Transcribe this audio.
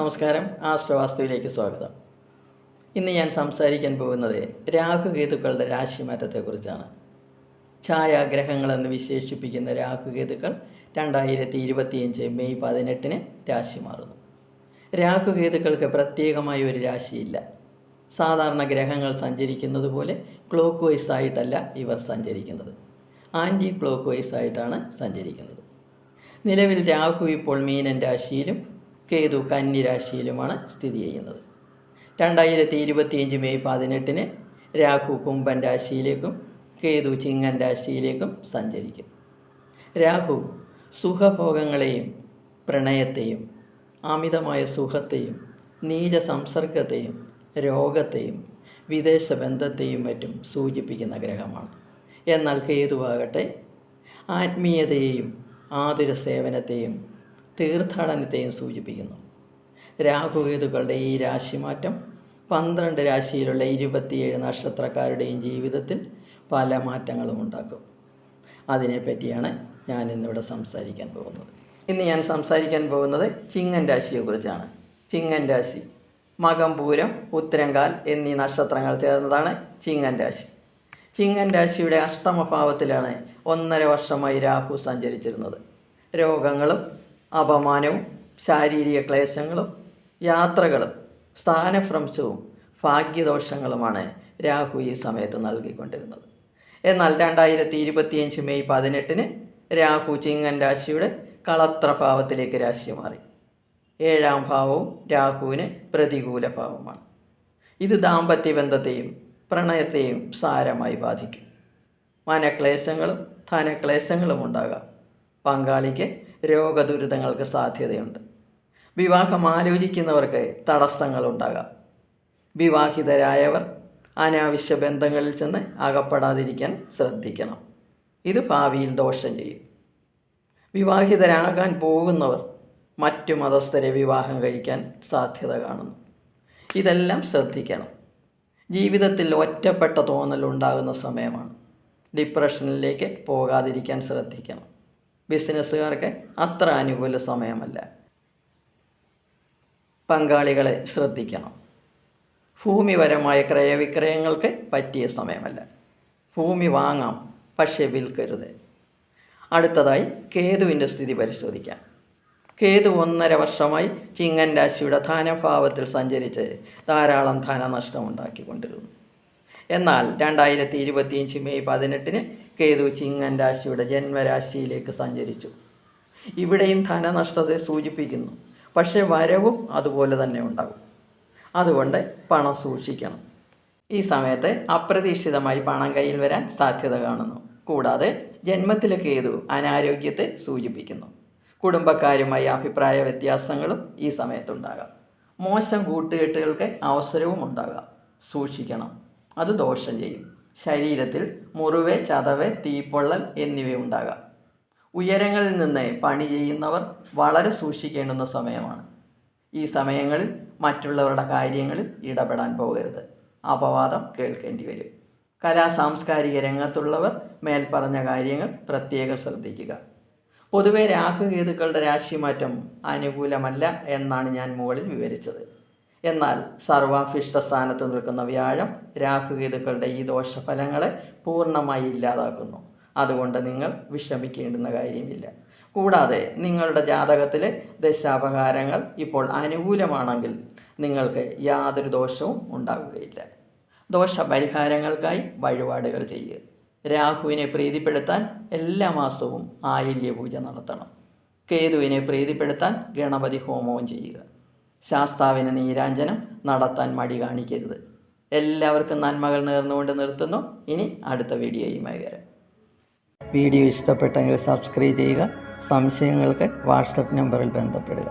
നമസ്കാരം. ആശ്രവാസ്തുവിലേക്ക് സ്വാഗതം. ഇന്ന് ഞാൻ സംസാരിക്കാൻ പോകുന്നത് രാഹുകേതുക്കളുടെ രാശിമാറ്റത്തെക്കുറിച്ചാണ്. ഛായാഗ്രഹങ്ങളെന്ന് വിശേഷിപ്പിക്കുന്ന രാഹുകേതുക്കൾ രണ്ടായിരത്തി ഇരുപത്തിയഞ്ച് മെയ് പതിനെട്ടിന് രാശി മാറുന്നു രാഹുകേതുക്കൾക്ക് പ്രത്യേകമായ ഒരു രാശിയില്ല. സാധാരണ ഗ്രഹങ്ങൾ സഞ്ചരിക്കുന്നത് പോലെ ക്ലോക്ക് വൈസ് ആയിട്ടല്ല ഇവർ സഞ്ചരിക്കുന്നത്. ആന്റി ക്ലോക്ക് വൈസ് ആയിട്ടാണ് സഞ്ചരിക്കുന്നത്. നിലവിൽ രാഹു ഇപ്പോൾ മീനൻ രാശിയിലും കേതു കന്നിരാശിയിലുമാണ് സ്ഥിതി ചെയ്യുന്നത്. രണ്ടായിരത്തി ഇരുപത്തിയഞ്ച് മെയ് പതിനെട്ടിന് രാഹു കുംഭൻ രാശിയിലേക്കും കേതു ചിങ്ങൻ രാശിയിലേക്കും സഞ്ചരിക്കും. രാഹു സുഖഭോഗങ്ങളെയും പ്രണയത്തെയും അമിതമായ സുഖത്തെയും നീച സംസർഗത്തെയും രോഗത്തെയും വിദേശ ബന്ധത്തെയും മറ്റും സൂചിപ്പിക്കുന്ന ഗ്രഹമാണ്. എന്നാൽ കേതുവാകട്ടെ ആത്മീയതയെയും ആതുര സേവനത്തെയും തീർത്ഥാടനത്തെയും സൂചിപ്പിക്കുന്നു. രാഹുകേതുക്കളുടെ ഈ രാശിമാറ്റം പന്ത്രണ്ട് രാശിയിലുള്ള ഇരുപത്തിയേഴ് നക്ഷത്രക്കാരുടെയും ജീവിതത്തിൽ പല മാറ്റങ്ങളും ഉണ്ടാക്കും. അതിനെപ്പറ്റിയാണ് ഞാൻ ഇന്നിവിടെ സംസാരിക്കാൻ പോകുന്നത്. ഇന്ന് ഞാൻ സംസാരിക്കാൻ പോകുന്നത് ചിങ്ങൻ രാശിയെക്കുറിച്ചാണ് ചിങ്ങൻ രാശി മകം പൂരം ഉത്തരങ്കാൽ എന്നീ നക്ഷത്രങ്ങൾ ചേർന്നതാണ് ചിങ്ങൻ രാശി. ചിങ്ങൻ രാശിയുടെ അഷ്ടമഭാവത്തിലാണ് ഒന്നര വർഷമായി രാഹു സഞ്ചരിച്ചിരുന്നത്. രോഗങ്ങളും അപമാനവും ശാരീരിക ക്ലേശങ്ങളും യാത്രകളും സ്ഥാനഭ്രംശവും ഭാഗ്യദോഷങ്ങളുമാണ് രാഹു ഈ സമയത്ത് നൽകിക്കൊണ്ടിരുന്നത്. എന്നാൽ രണ്ടായിരത്തി ഇരുപത്തിയഞ്ച് മെയ് പതിനെട്ടിന് രാഹു ചിങ്ങൻ രാശിയുടെ കളത്രഭാവത്തിലേക്ക് രാശി മാറി. ഏഴാം ഭാവവും രാഹുവിന് പ്രതികൂല ഭാവമാണ്. ഇത് ദാമ്പത്യ ബന്ധത്തെയും പ്രണയത്തെയും സാരമായി ബാധിക്കും. മനക്ലേശങ്ങളും ധനക്ലേശങ്ങളും ഉണ്ടാകാം. പങ്കാളിക്ക് രോഗദുരിതങ്ങൾക്ക് സാധ്യതയുണ്ട്. വിവാഹം ആലോചിക്കുന്നവർക്ക് തടസ്സങ്ങളുണ്ടാകാം. വിവാഹിതരായവർ അനാവശ്യ ബന്ധങ്ങളിൽ ചെന്ന് അകപ്പെടാതിരിക്കാൻ ശ്രദ്ധിക്കണം. ഇത് ഭാവിയിൽ ദോഷം ചെയ്യും. വിവാഹിതരാകാൻ പോകുന്നവർ മറ്റു മതസ്ഥരെ വിവാഹം കഴിക്കാൻ സാധ്യത കാണുന്നു. ഇതെല്ലാം ശ്രദ്ധിക്കണം. ജീവിതത്തിൽ ഒറ്റപ്പെട്ട തോന്നൽ ഉണ്ടാകുന്ന സമയമാണ്. ഡിപ്രഷനിലേക്ക് പോകാതിരിക്കാൻ ശ്രദ്ധിക്കണം. ബിസിനസ്സുകാർക്ക് അത്ര അനുകൂല സമയമല്ല. പങ്കാളികളെ ശ്രദ്ധിക്കണം. ഭൂമിപരമായ ക്രയവിക്രയങ്ങൾക്ക് പറ്റിയ സമയമല്ല. ഭൂമി വാങ്ങാം പക്ഷേ വിൽക്കരുത്. അടുത്തതായി കേതുവിന്റെ സ്ഥിതി പരിശോധിക്കാം. കേതു ഒന്നര വർഷമായി ചിങ്ങൻ രാശിയുടെ ധനഭാവത്തിൽ സഞ്ചരിച്ച് ധാരാളം ധനനഷ്ടം ഉണ്ടാക്കിക്കൊണ്ടിരുന്നു എന്നാൽ രണ്ടായിരത്തി ഇരുപത്തിയഞ്ച് മെയ് പതിനെട്ടിന് കേതു ചിങ്ങൻ രാശിയുടെ ജന്മരാശിയിലേക്ക് സഞ്ചരിച്ചു. ഇവിടെയും ധനനഷ്ടത്തെ സൂചിപ്പിക്കുന്നു. പക്ഷേ വരവും അതുപോലെ തന്നെ ഉണ്ടാകും. അതുകൊണ്ട് പണം സൂക്ഷിക്കണം. ഈ സമയത്ത് അപ്രതീക്ഷിതമായി പണം കയ്യിൽ വരാൻ സാധ്യത കാണുന്നു. കൂടാതെ ജന്മത്തിലെ കേതു അനാരോഗ്യത്തെ സൂചിപ്പിക്കുന്നു. കുടുംബക്കാരുമായി അഭിപ്രായ വ്യത്യാസങ്ങളും ഈ സമയത്തുണ്ടാകാം. മോശം കൂട്ടുകെട്ടുകൾക്ക് അവസരവും ഉണ്ടാകാം. സൂക്ഷിക്കണം. അത് ദോഷം ചെയ്യും. ശരീരത്തിൽ മുറിവ് ചതവ് തീപ്പൊള്ളൽ എന്നിവ ഉണ്ടാകാം ഉയരങ്ങളിൽ നിന്ന് പണി ചെയ്യുന്നവർ വളരെ സൂക്ഷിക്കേണ്ടുന്ന സമയമാണ്. ഈ സമയങ്ങളിൽ മറ്റുള്ളവരുടെ കാര്യങ്ങളിൽ ഇടപെടാൻ പോകരുത്. അപവാദം കേൾക്കേണ്ടി വരും. കലാ സാംസ്കാരിക രംഗത്തുള്ളവർ മേൽപ്പറഞ്ഞ കാര്യങ്ങൾ പ്രത്യേകം ശ്രദ്ധിക്കുക. പൊതുവെ രാഹുകേതുക്കളുടെ രാശിമാറ്റം അനുകൂലമല്ല എന്നാണ് ഞാൻ മുകളിൽ വിവരിച്ചത്. എന്നാൽ സർവാഭിഷ്ട സ്ഥാനത്ത് നിൽക്കുന്ന വ്യാഴം രാഹുകേതുക്കളുടെ ഈ ദോഷഫലങ്ങളെ പൂർണമായി ഇല്ലാതാക്കുന്നു. അതുകൊണ്ട് നിങ്ങൾ വിഷമിക്കേണ്ടുന്ന കാര്യമില്ല. കൂടാതെ നിങ്ങളുടെ ജാതകത്തിലെ ദശാപകാരങ്ങൾ ഇപ്പോൾ അനുകൂലമാണെങ്കിൽ നിങ്ങൾക്ക് യാതൊരു ദോഷവും ഉണ്ടാവുകയില്ല. ദോഷപരിഹാരങ്ങൾക്കായി വഴിപാടുകൾ ചെയ്യുക രാഹുവിനെ പ്രീതിപ്പെടുത്താൻ എല്ലാ മാസവും ആയില്യ പൂജ നടത്തണം. കേതുവിനെ പ്രീതിപ്പെടുത്താൻ ഗണപതി ഹോമവും ചെയ്യുക. ശാസ്താവിന് നീരാഞ്ജനം നടത്താൻ മടി കാണിക്കരുത്. എല്ലാവർക്കും നന്മകൾ നേർന്നുകൊണ്ട് നിർത്തുന്നു. ഇനി അടുത്ത വീഡിയോയുമായി വരാം. വീഡിയോ ഇഷ്ടപ്പെട്ടെങ്കിൽ സബ്സ്ക്രൈബ് ചെയ്യുക സംശയങ്ങൾക്ക് വാട്സപ്പ് നമ്പറിൽ ബന്ധപ്പെടുക.